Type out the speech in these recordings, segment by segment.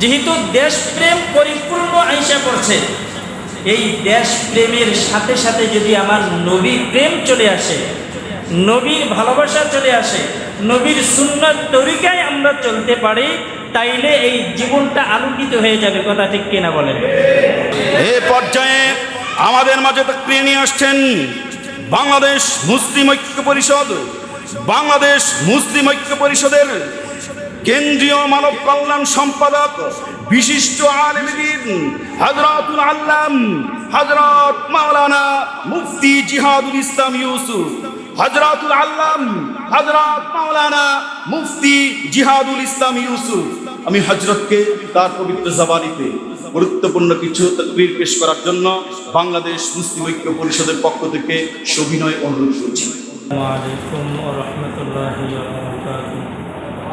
যেহেতু দেশপ্রেম পরিপূর্ণ আইসা পড়ছে, এই দেশ প্রেমের সাথে সাথে যদি আমার নবীর প্রেম চলে আসে, নবীর ভালোবাসা চলে আসে, নবীর সুন্নত তরিকায় আমরা চলতে পারি, তাইলে এই জীবনটা আলোকিত হয়ে যাবে, কথা ঠিক কিনা বলেন? এ পর্যায়ে আমাদের মাঝে তাকরিয়ে নিয়ে আসছেন বাংলাদেশ মুসলিম ঐক্য পরিষদ, বাংলাদেশ মুসলিম ঐক্য পরিষদের কেন্দ্রীয় মানব কল্যাণ সম্পাদক বিশিষ্ট আলমদিন হজরতুল আল্লাম হজরত মাওলানা মুফতি জিহাদুল ইসলাম ইউসুফ, হজরতুল আল্লাম হজরত মাওলানা মুফতি জিহাদুল ইসলাম ইউসুফ। আমি হজরতকে তার পবিত্র জবানিতে গুরুত্বপূর্ণ কিছু তকবির পেশ করার জন্য বাংলাদেশ মুসলিম ঐক্য পরিষদের পক্ষ থেকে সবিনয় অনুরোধ করছি। আলাইকুম রহমতুল্লাহ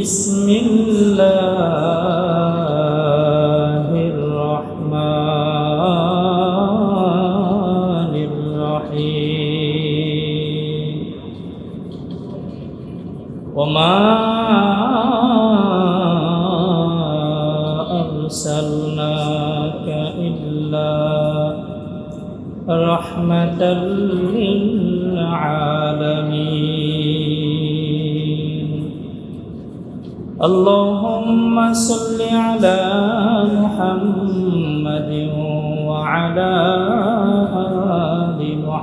بسم الله الرحمن الرحيم. وما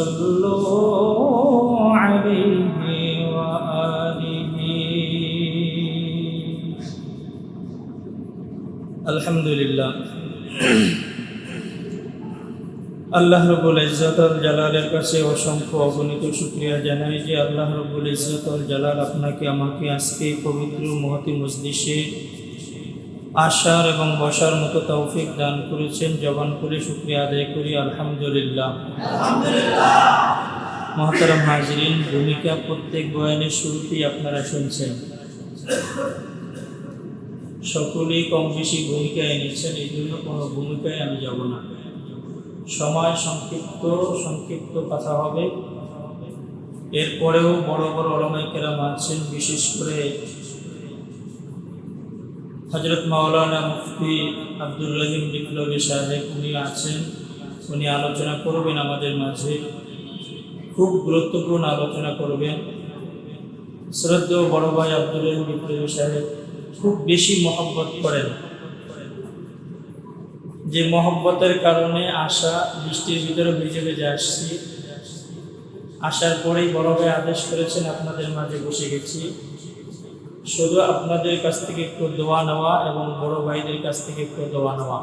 صلوا عليه وآله الحمد لله আল্লাহ রবুল ইজ্জতুল জালালের কাছে অসংখ্য অগণিত শুক্রিয়া জানাই যে আল্লাহ রবুল ইজ্জতুল জালাল আপনাকে আমাকে আজকে এই পবিত্র মহতি মজলিসে আসার এবং বসার মতো তৌফিক দান করেছেন জবান করে শুক্রিয়া আদায় করি আলহামদুলিল্লাহ। মহতারাম হাজরিন ভূমিকা প্রত্যেক বয়ানের শুরুতেই আপনারা শুনছেন। সকলেই কম বেশি ভূমিকা এনেছেন এই জন্য কোনো ভূমিকায় আমি যাব না। সময় সংক্ষিপ্ত সংক্ষিপ্ত কথা হবে। এরপরেও বড় বড় অলমাইকেরাম আছেন বিশেষ করে হজরত মাওলানা মুফতি আব্দুর রহিম বিপ্লবী সাহেব উনি আছেন। উনি আলোচনা করবেন আমাদের মাঝে। খুব গুরুত্বপূর্ণ আলোচনা করবেন। শ্রদ্ধেয় বড় ভাই আব্দুর রহিম বিপ্লবী সাহেব খুব বেশি মহব্বত করেন। যে মহব্বতের কারণে আশা বৃষ্টির ভিতরে ভিজে ভিজে আসছি। আসার পরেই বড় ভাই আদেশ করেছেন আপনাদের মাঝে বসে গেছি। শুধু আপনাদের কাছ থেকে একটু দোয়া নেওয়া এবং বড় ভাইদের কাছ থেকে একটু দোয়া নেওয়া।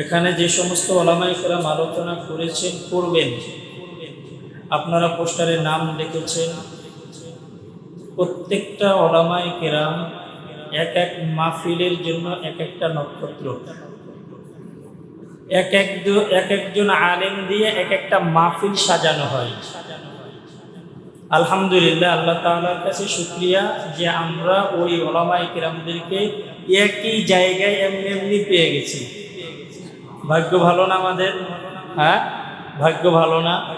এখানে যে সমস্ত ওলামাই কেরাম আলোচনা করেছেন, করবেন। আপনারা পোস্টারে নাম লিখেছেন। প্রত্যেকটা ওলামাই কেরাম এক এক মাহফিলের জন্য এক একটা নক্ষত্র। এক এক এক একজন আলেম দিয়ে এক একটা মাহফিল সাজানো হয়। আলহামদুলিল্লাহ, আল্লাহ তাআলার কাছে শুক্রিয়া যে আমরা ওই ওলামাই কিরামদেরকে একই জায়গায় এমনি এমনি পেয়ে গেছি। ভাগ্য ভালো না আমাদের? হ্যাঁ? ভাগ্য ভালো না?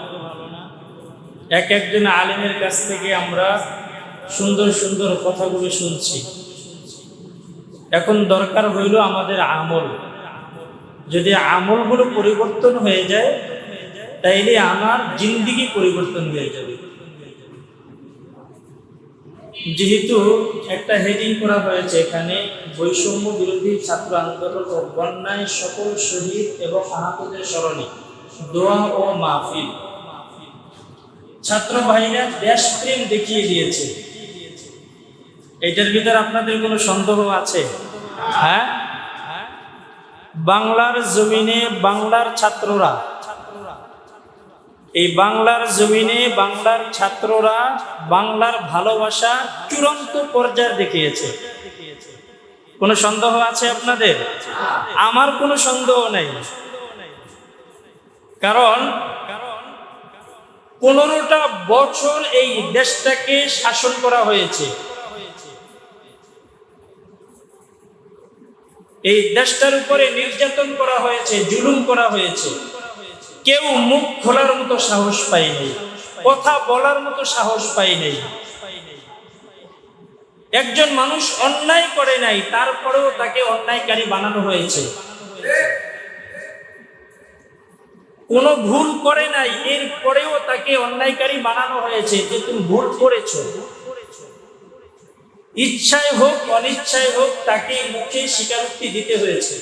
এক একজন আলেমের কাছ থেকে আমরা সুন্দর সুন্দর কথাগুলো শুনছি। এখন দরকার হইল আমাদের আমল। যদি আমলগুলো পরিবর্তন হয়ে যায়, তাইলে আমার জিন্দিগি পরিবর্তন হয়ে যাবে। যেহেতু একটা হেডিং করা হয়েছে এখানে বৈষম্য বিরোধী ছাত্র আন্দোলন ও বন্যায় সকল শহীদ এবং আহতদের স্মরণে দোয়া ও মাহফিল। ছাত্র ভাইরা দেশপ্রেম দেখিয়ে দিয়েছে। এটার ভিতরে আপনাদের কোনো সন্দেহ আছে? হ্যাঁ? বাংলার জমিনে বাংলার ছাত্ররা এই বাংলার জমিনে বাংলার ছাত্ররা বাংলার ভালোবাসা চূড়ান্ত পর্যায়ে দেখিয়েছে। কোনো সন্দেহ আছে আপনাদের? আমার কোনো সন্দেহ নেই। কারণ পনেরোটা বছর এই দেশটাকে শাসন করা হয়েছে। এই দেশটার উপরে নির্যাতন করা হয়েছে, জুলুম করা হয়েছে। কেউ মুখ খোলার মতো সাহস পায়নি কথা বলার মতো সাহস পায়নি একজন মানুষ অন্যায় করে নাই, তারপরেও তাকে অন্যায়কারী বানানো হয়েছে। কোনো ভুল করে নাই এর পরেও তাকে অন্যায়কারী বানানো হয়েছে, যে তুমি ভুল করেছ। ইচ্ছায় হোক, অনিচ্ছায় হোক, তাকে মুখে স্বীকারোক্তি দিতে হয়েছে।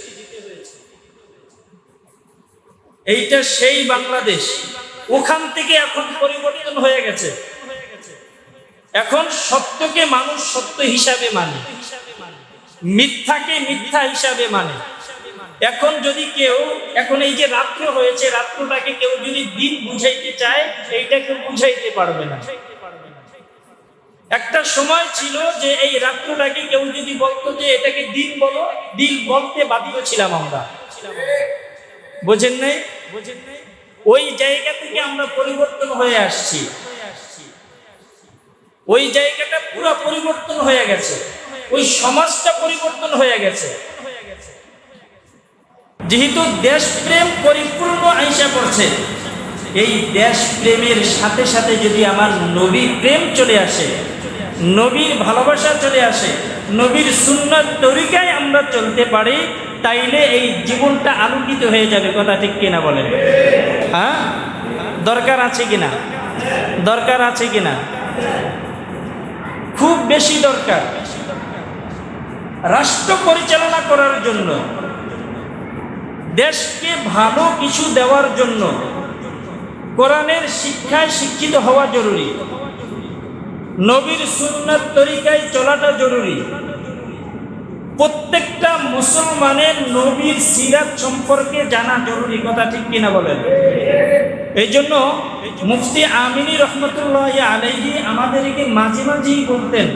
এইটা সেই বাংলাদেশ। ওখান থেকে এখন পরিবর্তন হয়ে গেছে। এখন সত্যকে মানুষ সত্য হিসাবে মানে। মিথ্যাকে মিথ্যা হিসাবে মানে। এখন যদি কেউ, এখন এই যে রাত্র হয়েছে, রাত্রটাকে কেউ যদি দিন বুঝাইতে চায়, এইটা কেউ বুঝাইতে পারবে না। একটা সময় ছিল যে এই রাত্রটাকে কেউ যদি বলতো যে এটাকে দিন বলো দিন বলতে বাধ্য ছিলাম আমরা। বোঝেন নাই? ওই জায়গা থেকে আমরা পরিবর্তন হয়ে আসছি। ওই জায়গাটা পুরো পরিবর্তন হয়ে গেছে। ওই সমাজটা পরিবর্তন হয়ে গেছে। যেহেতু দেশপ্রেম পরিপূর্ণ আইসা করছে এই দেশপ্রেমের সাথে সাথে যদি আমার নবী প্রেম চলে আসে, নবীর ভালোবাসা চলে আসে, নবীর সুন্নত তরিকায় আমরা চলতে পারি তাইলে এই জীবনটা আলোকিত হয়ে যাবে, কথা ঠিক কিনা বলেন? হ্যাঁ? দরকার আছে কিনা? দরকার আছে কিনা? খুব বেশি দরকার। রাষ্ট্র পরিচালনা করার জন্য, দেশকে ভালো কিছু দেওয়ার জন্য, কোরআনের শিক্ষায় শিক্ষিত হওয়া জরুরি। নবীর সুন্নাত তরিকায় চলাটা জরুরি। প্রত্যেকটা মুসলমানের নবীর সিরাত সম্পর্কে জানা জরুরি, কথা ঠিক কিনা বলেন? এই জন্য মুফতি আমিনী রহমতুল্লাহ আলাইহি আমাদেরকে মাঝে মাঝেই বলতেন,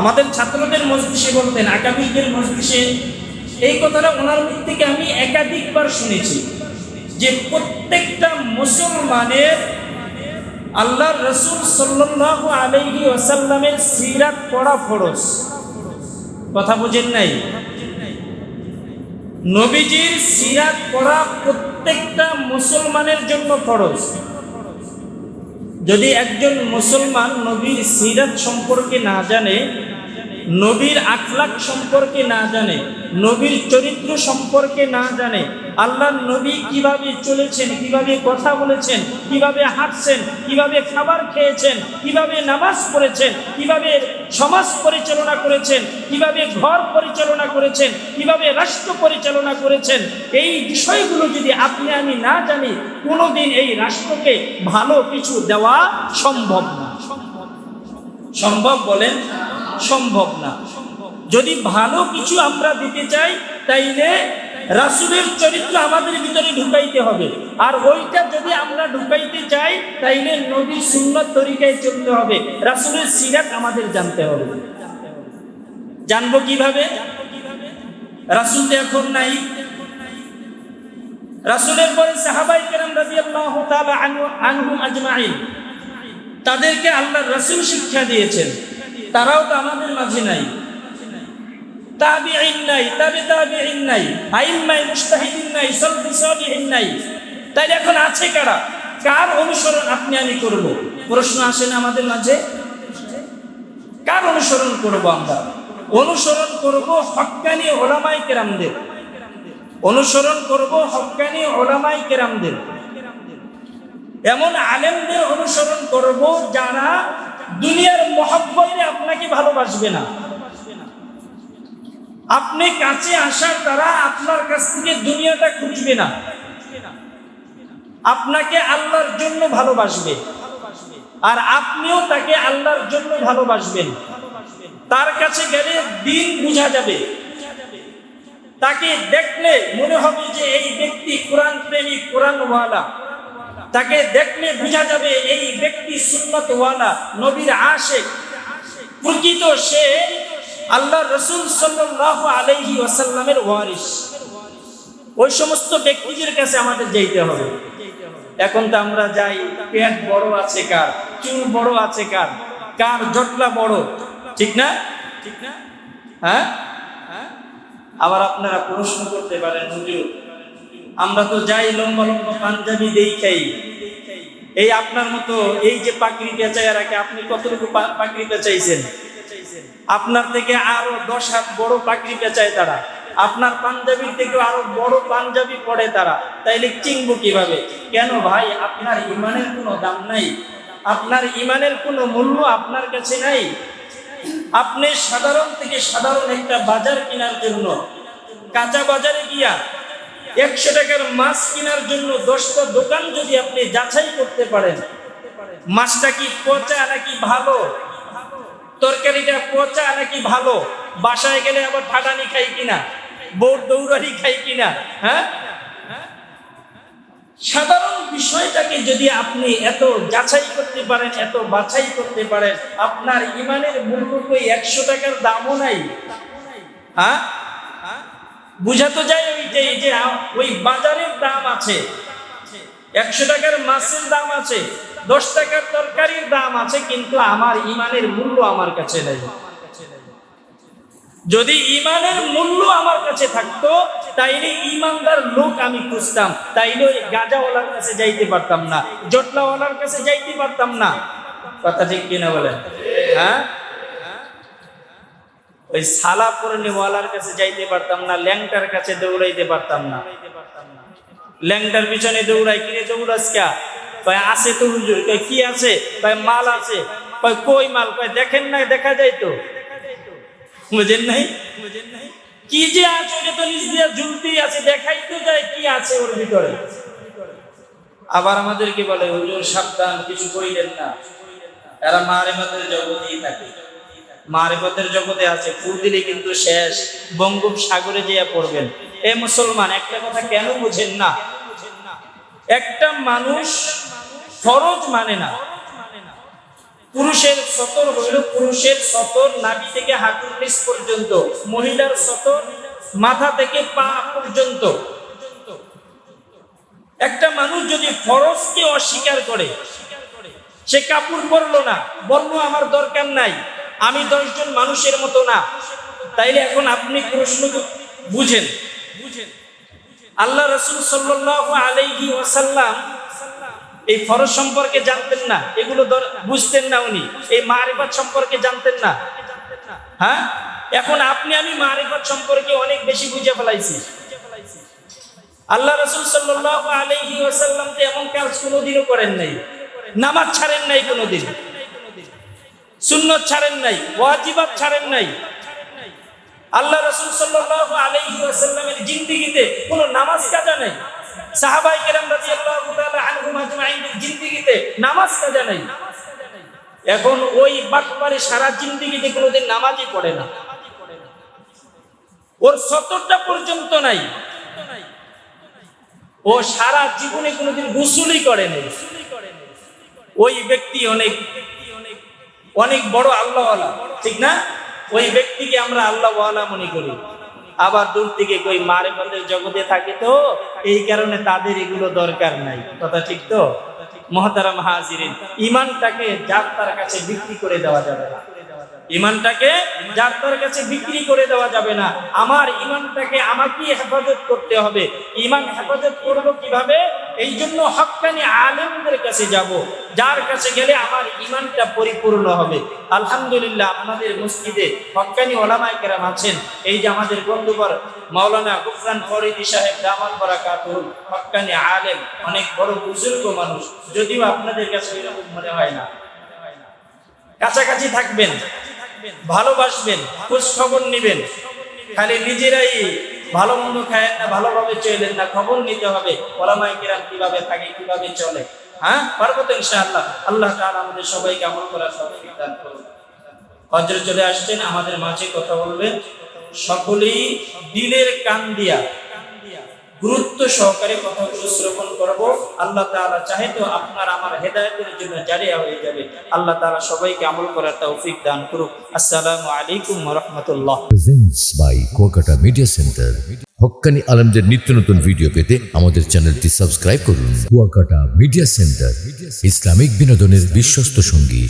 আমাদের ছাত্রদের মজলিসে বলতেন আকাবিদের মজলিসে। এই কথাটা ওনার মুখ থেকে আমি একাধিকবার শুনেছি যে প্রত্যেকটা মুসলমানের আল্লাহ রসুল সাল্লাহ আলহি ওসাল্লামের সিরাত পড়া ফরজ। কথা বুঝেন নাই? নবীজির সিরাত পড়া প্রত্যেকটা মুসলমানের জন্য ফরজ। যদি একজন মুসলমান নবীর সিরাত সম্পর্কে না জানে, নবীর আখলাক সম্পর্কে না জানে, নবীর চরিত্র সম্পর্কে না জানে আল্লাহর নবী কীভাবে চলেছেন, কীভাবে কথা বলেছেন, কীভাবে হাঁটছেন, কীভাবে খাবার খেয়েছেন, কীভাবে নামাজ পড়েছেন, কীভাবে সমাজ পরিচালনা করেছেন, কীভাবে ঘর পরিচালনা করেছেন, কীভাবে রাষ্ট্র পরিচালনা করেছেন, এই বিষয়গুলো যদি আপনি আমি না জানি, কোনোদিন এই রাষ্ট্রকে ভালো কিছু দেওয়া সম্ভব না। সম্ভব বলেন, সম্ভব না। যদি ভালো কিছু আমরা দিতে চাই, তাইলে রাসুলের চরিত্র আমাদের ভিতরে ঢুকাইতে হবে। আর ওইটা যদি আমরা ঢুকাইতে চাই, তাইলে নবীর সুন্নত তরিকায় চলতে হবে। রাসুলের সিরাত আমাদের জানতে হবে। জানব কীভাবে? রাসুল তো এখন নাই। রাসুলের পরে সাহাবাই কেরাম তাআলা আনহু আনহুম আজমাইন। তাদেরকে আল্লাহ রাসূল শিক্ষা দিয়েছেন। তারাও তো আমাদের মাঝে নাই। তাবিঈন নাই, তাবে তাবিঈন নাই আইম্মাই মুস্তাহিদিন নাই, সলফি সালিহিন নাই। তাই এখন আছে কারা? কার অনুসরণ আপনি আমি করব? প্রশ্ন আসে না আমাদের মাঝে? কার অনুসরণ করব আমরা? অনুসরণ করব হক্কানি ওলামাই কেরামদের। অনুসরণ করব হক্কানি ওলামাই কেরামদের। এমন আলেমদের অনুসরণ করব যারা দুনিয়ার মহব্বতে আপনাকে ভালোবাসবে না। আপনি কাছে আসার দ্বারা আপনার কাছ থেকে দুনিয়াটা খুঁজবে না। আপনাকে আল্লাহর জন্য ভালোবাসবে। আর আপনিও তাকে আল্লাহর জন্য ভালোবাসবেন। তার কাছে গেলে দিন বোঝা যাবে। তাকে দেখলে মনে হবে যে এই ব্যক্তি কোরআন প্রেমী, কোরআনওয়ালা। তাকে দেখলে বোঝা যাবে এই ব্যক্তি সুন্নতওয়ালা, নবীর আশেক। প্রকৃত সে আল্লাহ রসুল সাল্লাহ আলহি ওয়ারিস ওই সমস্ত ব্যক্তিদের কাছে আমাদের যেতে হবে। এখন তো আমরা যাই, পেট বড় আছে কার, চুল বড় আছে কার কার জটলা বড়, ঠিক না? ঠিক না? হ্যাঁ? আবার আপনারা প্রশ্ন করতে পারেন আমরা তো যাই লম্বা লম্বা পাঞ্জাবি দেই খাই। এই আপনার মতো এই যে পাকড়ি পেঁচাইয়ারাকে আপনি কতটুকু পাকড়ি পেঁচাইছেন আপনার থেকে আরও দশ হাত বড় পাকড়ি পেঁচায় তারা। আপনার পাঞ্জাবির থেকে আরও বড় পাঞ্জাবি পড়ে তারা। তাইলে চিনবো কীভাবে? কেন ভাই, আপনার ইমানের কোনো দাম নাই। আপনার ইমানের কোনো মূল্য আপনার কাছে নাই। আপনি সাধারণ থেকে সাধারণ একটা বাজার কেনার জন্য কাঁচা বাজারে গিয়া একশো টাকার মাছ কেনার জন্য দশটা দোকান যদি আপনি যাচাই করতে পারেন, মাছটা কি পচা নাকি ভালো? তরকারিটা পচা নাকি ভালো? বাসায় গেলে আবার ঠাডানি খাই কিনা? বৌর দৌড়ানি খাই কিনা? হ্যাঁ? সাধারণ বিষয়টাকে যদি আপনি এত যাচাই করতে পারেন, এত বাছাই করতে পারেন, আপনার ইমানের মূল্য তো একশো টাকার দামও নাই। হ্যাঁ? বুঝা তো যায় ওইটাই যে, আ- ওই বাজারের দাম আছে। একশো টাকার মাছের দাম আছে। দশ টাকার তরকারির দাম আছে, কিন্তু আমার ইমানের মূল্য আমার কাছে নেই। যদি ইমানের মূল্য আমার কাছে থাকতো, তাইলে ইমানদার লোক আমি খুঁজতাম। তাইলে ওই গাজাওয়ালার কাছে যাইতে পারতাম না, জটলাওয়ালার কাছে যাইতে পারতাম না। কথা ঠিক কিনা বলেন? হ্যাঁ? ওই সালা পরে নেওয়ালার কাছে যাইতে পারতাম না, ল্যাংটার কাছে দৌড়াইতে পারতাম না। ল্যাংটার পিছনে দৌড়াই কিনে দৌড়াস কা? কয়, আছে তো হুজুর। কয়, কি আছে? কয়, মাল আছে। কয়, কই মাল? কয়, দেখেন না দেখা যায় তো। বুঝেন নাই? বুঝেন নাই কি যে আছে, ওটা তো নিজ দিয়ে ঝুলতেই আছে, দেখাই তো যায় কি আছে ওর ভিতরে। আবার আমাদেরকে বলে, হুজুর, সাবধান, কিছু কইলেন না। এরা মারেফতের জগতেই থাকে। মারেফতের জগতে আছে, ফুল দিলে কিন্তু শেষ। বঙ্গোপসাগরে যেয়ে পড়বেন। এ মুসলমান, একটা কথা কেন বুঝেন না? একটা মানুষ ফরজ মানে না। পুরুষের সতর হইল পুরুষের সতর নাভি থেকে হাঁটুর নিচ পর্যন্ত, মহিলার সতর মাথা থেকে পা পর্যন্ত। একটা মানুষ যদি ফরজকে অস্বীকার করে, সে কাপড় পরলো না বলল আমার দরকার নাই, আমি দশজন মানুষের মতো না, তাইলে এখন আপনি প্রশ্ন বুঝেন বুঝেন। আল্লাহ রসুল সাল্লাহ আলাইহি ওয়াসাল্লাম এই ফরজ সম্পর্কে জানতেন না, এগুলো বুঝতেন না উনি। এই মারিফাত সম্পর্কে জানতেন না। হ্যাঁ? এখন আপনি আমি মারিফাত সম্পর্কে অনেক বেশি বুঝে ফেলাইছি। আল্লাহ রসুল সাল্লাহ আলহি ওয়াসাল্লাম তো এমন কাজ কোনোদিনও করেন নাই। নামাজ ছাড়েন নাই কোনোদিন। সুন্নত ছাড়েন নাই, ওয়াজিবাত ছাড়েন নাই। আল্লাহ রসুল সাল্লাহ আলহি ওয়াসাল্লামের জিন্দিগিতে কোনো নামাজ কাজা নাই। সাহাবাই কেরাম রাদিয়াল্লাহু তাআলা আনহুম আজমাইনের জিন্দিগিতে নামাজ কাজা নাই। এখন ওই সারা জিন্দিগিতে কোনোদিন নামাজই পড়ে না। ওর সতরটা পর্যন্ত নাই। ও সারা জীবনে কোনোদিন গোসুলই করে নাই। ওই ব্যক্তি অনেক অনেক বড় আল্লাহওয়ালা, ঠিক না? ওই ব্যক্তিকে আমরা আল্লাহওয়ালা মনে করি। আবার দূর থেকে কই মারেফতের জগতে থাকে তো, এই কারণে তাদের এগুলো দরকার নাই। কথা ঠিক তো? মহাতারা হাজিরিন, ইমানটাকে যার তার কাছে বিক্রি করে দেওয়া যাবে না। ইমানটাকে যার তার কাছে বিক্রি করে দেওয়া যাবে না। আমার ইমানটাকে আমাকেই হেফাজত করতে হবে। ইমান হেফাজত করব কীভাবে? এই জন্য হক্কানি আলেমদের কাছে যাব। যার কাছে গেলে আমার ইমানটা পরিপূর্ণ হবে। আলহামদুলিল্লাহ আপনাদের মসজিদে হকানি ওলামায় কেরাম আছেন। এই যে আমাদের বন্ধুবর মাওলানা গুফরান ফরিদি সাহেব দামান বরাকাতুল হকানি আলেম, অনেক বড় বুজুর্গ মানুষ। যদিও আপনাদের কাছে এরকম মনে হয় না। কাছাকাছি থাকবেন। ভালোবাসবেন খোঁজ খবর নিবেন। খালি নিজেরাই ভালো মন্দ খায়, ভালোভাবে চলেন না, খবর নিতে হবে। ওলামাই কিরাম কীভাবে থাকে, কীভাবে চলে। হ্যাঁ? পারব তো ইনশাআল্লাহ। আল্লাহ তাআলা আমাদের সবাইকে আমল করার তৌফিক দান করুন। হজরে চলে আসছেন, আমাদের মাঝে কথা বলবেন, সকলেই দিলের কান দিয়া। গুরুত্ব সহকারে কথাগুলো শ্রবণ করব। আল্লাহ তাআলা চাহে তো আপনার আমার হেদায়েতের জন্য জারিয়া হয়ে যাবে। আল্লাহ তাআলা সবাইকে আমল করার তৌফিক দান করুক। আসসালামু আলাইকুম ওয়া রাহমাতুল্লাহ। Presents by Kuakata media centre হক্কানি আলমদের নিত্য নতুন ভিডিও পেতে আমাদের চ্যানেলটি সাবস্ক্রাইব করুন। কুয়াকাটা মিডিয়া সেন্টার ইসলামিক বিনোদনের বিশ্বস্ত সঙ্গী।